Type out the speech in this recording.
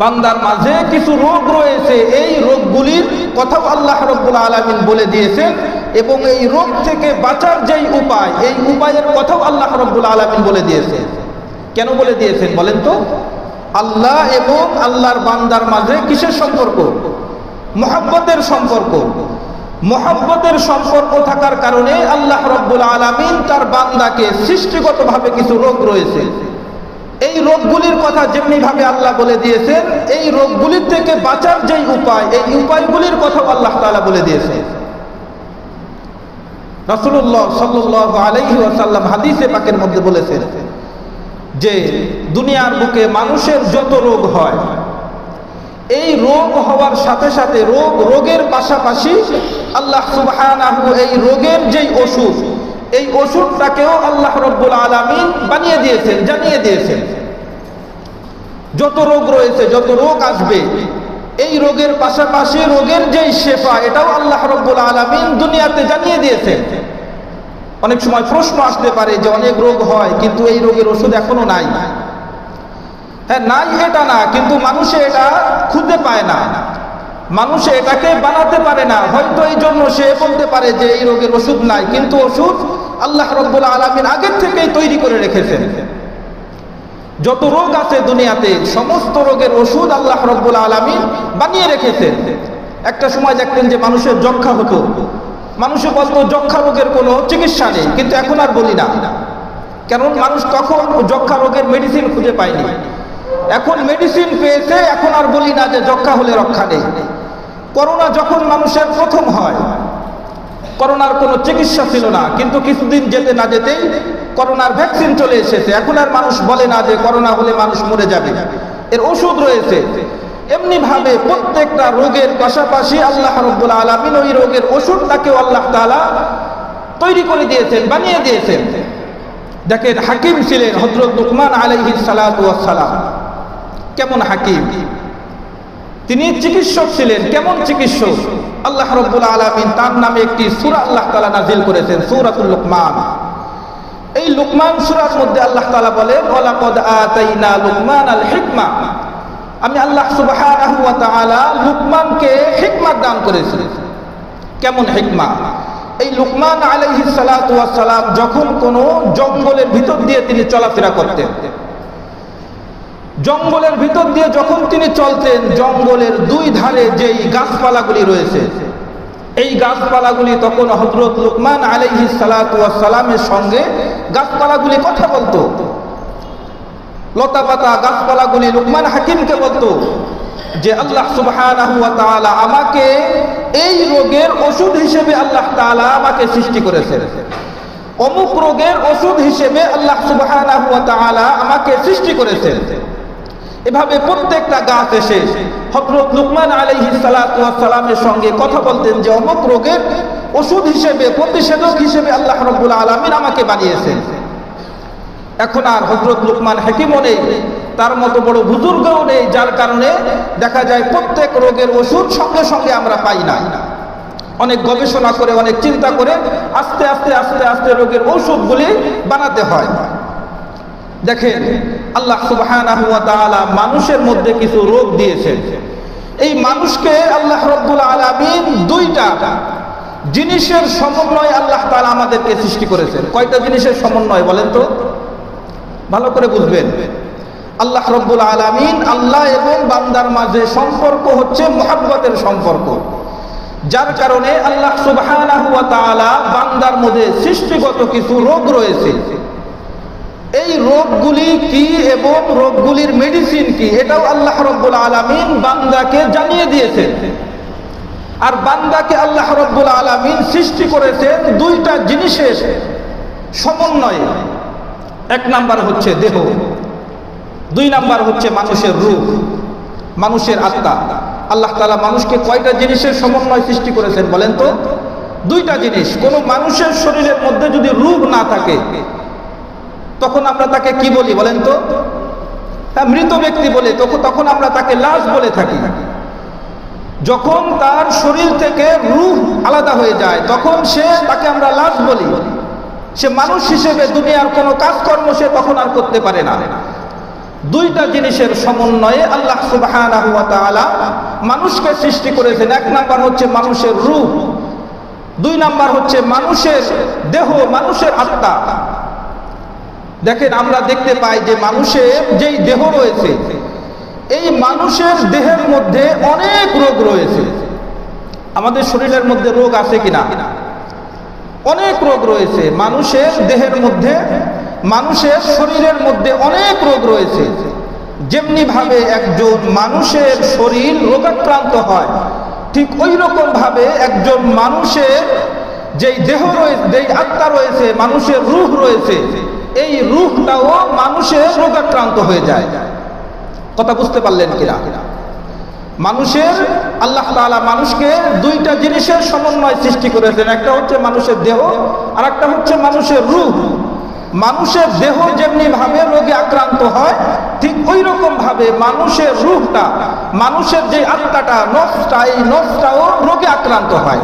বান্দার মাঝে কিছু রোগ রয়েছে, এই রোগগুলির কথাও আল্লাহ রব্বুল আলমিন বলে দিয়েছেন। এবং এই রোগ থেকে বাঁচার যেই উপায়, এই উপায়ের কথাও আল্লাহ রব্বুল আলমিন বলে দিয়েছেন। কেন বলে দিয়েছেন বলেন তো? আল্লাহ এবং আল্লাহর বান্দার মাঝে কিসের সম্পর্ক? মহাব্বতের সম্পর্ক। মহাব্বতের সম্পর্ক থাকার কারণে আল্লাহ রব্বুল আলমিন তার বান্দাকে সৃষ্টিগতভাবে কিছু রোগ রয়েছে। এই রোগগুলির কথা যেমনি ভাবে আল্লাহ বলে দিয়েছেন, এই রোগগুলির থেকে বাঁচার যেই উপায়, এই উপায়গুলির কথাও আল্লাহ তালা বলে দিয়েছে রসুল্লাহ সাল্লাহ আলহি আসাল্লাম হাদিসে পাকের মধ্যে বলেছেন যে, দুনিয়ার বুকে মানুষের যত রোগ হয়, এই রোগ হওয়ার সাথে সাথে রোগ, রোগের পাশাপাশি আল্লাহ সুবাহ এই রোগের যেই ওষুধ এই ওষুধটাকেও আল্লাহ রব্বুল আলমিন বানিয়ে দিয়েছেন, জানিয়ে দিয়েছেন। যত রোগ রয়েছে, যত রোগ আসবে, এই রোগের পাশাপাশি রোগের যেই শেফা, এটাও আল্লাহ রব্বুল আলমিন দুনিয়াতে জানিয়ে দিয়েছেন। অনেক সময় প্রশ্ন আসতে পারে যে অনেক রোগ হয়, কিন্তু এই রোগের ওষুধ এখনও নাই। হ্যাঁ নাই এটা না, কিন্তু মানুষে এটা খুঁজে পায় না। মানুষে এটাকে বানাতে পারে না। হয়তো এই জন্য সে বলতে পারে যে এই রোগের ওষুধ নাই। কিন্তু ওষুধ আল্লাহ রব্বুল আলমিন আগের থেকেই তৈরি করে রেখেছেন। যত রোগ আছে দুনিয়াতে, সমস্ত রোগের ওষুধ আল্লাহ রব্বুল আলমিন বানিয়ে রেখেছেন। একটা সময় দেখতেন যে মানুষের যক্ষা হতো। মানুষে বলতো যক্ষা রোগের কোনো চিকিৎসা নেই। কিন্তু এখন আর বলি না। কারণ মানুষ তখন যক্ষা রোগের মেডিসিন খুঁজে পায়নি। এখন মেডিসিন পেয়েছে, এখন আর বলি না যে যক্ষা হলে রক্ষা নেই। করোনা যখন মানুষের প্রথম হয়, করোনার কোনো চিকিৎসা ছিল না, কিন্তু কিছুদিন যেতে না যেতেই করোনার ভ্যাকসিন চলে এসেছে। এখন আর মানুষ বলে না যে করোনা হলে মানুষ মরে যাবে। এর ওষুধ রয়েছে। এমনি ভাবে প্রত্যেকটা রোগের পাশাপাশি আল্লাহ রব্বুল আলমিন ওই রোগের ওষুধ ওষুধটাকেও আল্লাহ তালা তৈরি করে দিয়েছেন, বানিয়ে দিয়েছেন। দেখেন, হাকিম ছিলেন হজরত লুকমান আলহি সালাম। কেমন হাকিম? তিনি চিকিৎসক ছিলেন। কেমন চিকিৎসক? আল্লাহ রব্বুল আলমিন তার নামে একটি সুরা আল্লাহ তালা নাজিল করেছেন, সুরাতুল লুকমান। এই লুকমান সুরার মধ্যে আল্লাহ তালা বলেন ওলাকদ আতাইনা লুকমান আল হিকমা আমি আল্লাহ তাআলা লুকমানকে হিকমত দান করেছি। কেমন হিকমা? এই লুকমান সালাম যখন কোনো জঙ্গলের ভিতর দিয়ে তিনি চলাফেরা করতেন জঙ্গলের ভিতর দিয়ে যখন তিনি চলতেন, জঙ্গলের দুই ধারে যেই গাছপালাগুলি রয়েছে, এই গাছপালাগুলি তখন হজরত লুকমান আলহি সালামের সঙ্গে গাছপালাগুলি কথা বলতো। লতা পাতা গাছপালাগুলি লুকমান হাকিমকে বলতো যে, আল্লাহ সুবাহ আমাকে এই রোগের ওষুধ হিসেবে আল্লাহ তালা আমাকে সৃষ্টি করেছেন। অমুক রোগের ওষুধ হিসেবে আল্লাহ সুবাহ আমাকে সৃষ্টি করেছেন। এভাবে প্রত্যেকটা গাছ এসে হজরত লুকমান আলহি সালামের সঙ্গে কথা বলতেন যে অমুক রোগের ওষুধ হিসেবে, প্রতিষেধক হিসেবে আল্লাহ রব্বুল আলমিন আমাকে বানিয়েছেন। এখন আর হজরত লুকমান হাকিমও নেই, তার মতো বড় বুজুর্গও নেই, যার কারণে দেখা যায় প্রত্যেক রোগের ওষুধ সঙ্গে সঙ্গে আমরা পাই না। অনেক গবেষণা করে, অনেক চিন্তা করে আস্তে আস্তে আস্তে আস্তে রোগের ঔষধগুলি বানাতে হয়। দেখেন আল্লাহ তাআলা মানুষের মধ্যে কিছু রোগ দিয়েছেন। এই মানুষকে আল্লাহ রব্বুল আলামিন দুইটা জিনিসের সমন্বয় আল্লাহ তাআলা আমাদেরকে সৃষ্টি করেছেন। কয়টা জিনিসের সমন্বয় বলেন তো? ভালো করে বুঝবেন। আল্লাহ রব্বুল আলামিন আল্লাহ এবং বান্দার মাঝে সম্পর্ক হচ্ছে মোহাব্বতের সম্পর্ক। যার কারণে আল্লাহ তাআলা বান্দার মধ্যে সৃষ্টিগত কিছু রোগ রয়েছে। এই রোগগুলি কি এবং রোগগুলির মেডিসিন কি? এটাও আল্লাহ রব্বুল আলমিন বান্দাকে জানিয়ে দিয়েছেন। আর বান্দাকে আল্লাহ রব্বুল আলমিন সৃষ্টি করেছেন দুইটা জিনিসের সমন্বয়ে। এক নাম্বার হচ্ছে দেহ, দুই নাম্বার হচ্ছে মানুষের রূপ, মানুষের আত্মা। আল্লাহ তালা মানুষকে কয়টা জিনিসের সমন্বয় সৃষ্টি করেছেন বলেন তো? দুইটা জিনিস, কোনো মানুষের শরীরের মধ্যে যদি রূপ না থাকে তখন আমরা তাকে কি বলি বলেন তো? হ্যাঁ মৃত ব্যক্তি বলে, তখন আমরা তাকে লাশ বলে থাকি। যখন তার শরীর থেকে রূহ আলাদা হয়ে যায়, তখন সে তাকে আমরা লাশ বলি। সে মানুষ হিসেবে দুনিয়ার কোনো কাজকর্ম সে তখন আর করতে পারে না। দুইটা জিনিসের সমন্বয়ে আল্লাহ তাআলা মানুষকে সৃষ্টি করেছেন। এক নাম্বার হচ্ছে মানুষের রূপ, দুই নাম্বার হচ্ছে মানুষের দেহ, মানুষের আত্মা। দেখেন, আমরা দেখতে পাই যে মানুষের যেই দেহ রয়েছে, এই মানুষের দেহের মধ্যে অনেক রোগ রয়েছে। আমাদের শরীরের মধ্যে রোগ আছে কিনা? অনেক রোগ রয়েছে। মানুষের দেহের মধ্যে, মানুষের শরীরের মধ্যে অনেক রোগ রয়েছে। যেমনি ভাবে একজন মানুষের শরীর রোগাক্রান্ত হয়, ঠিক ওই রকম ভাবে একজন মানুষের যেই দেহ রয়েছে, যেই আত্মা রয়েছে, মানুষের রূহ রয়েছে এই রূহটাও মানুষের রোগাক্রান্ত হয়ে যায়। কথা বুঝতে পারলেন কিনা? মানুষের, আল্লাহ মানুষকে দুইটা জিনিসের সমন্বয় সৃষ্টি করেছেন। একটা হচ্ছে মানুষের দেহ আর একটা হচ্ছে মানুষের রূহ। মানুষের দেহ যেমনি ভাবে রোগে আক্রান্ত হয়, ঠিক ওই রকম ভাবে মানুষের রূহটা, মানুষের যে আত্মাটা, নফসটা, এই নফসটাও রোগে আক্রান্ত হয়।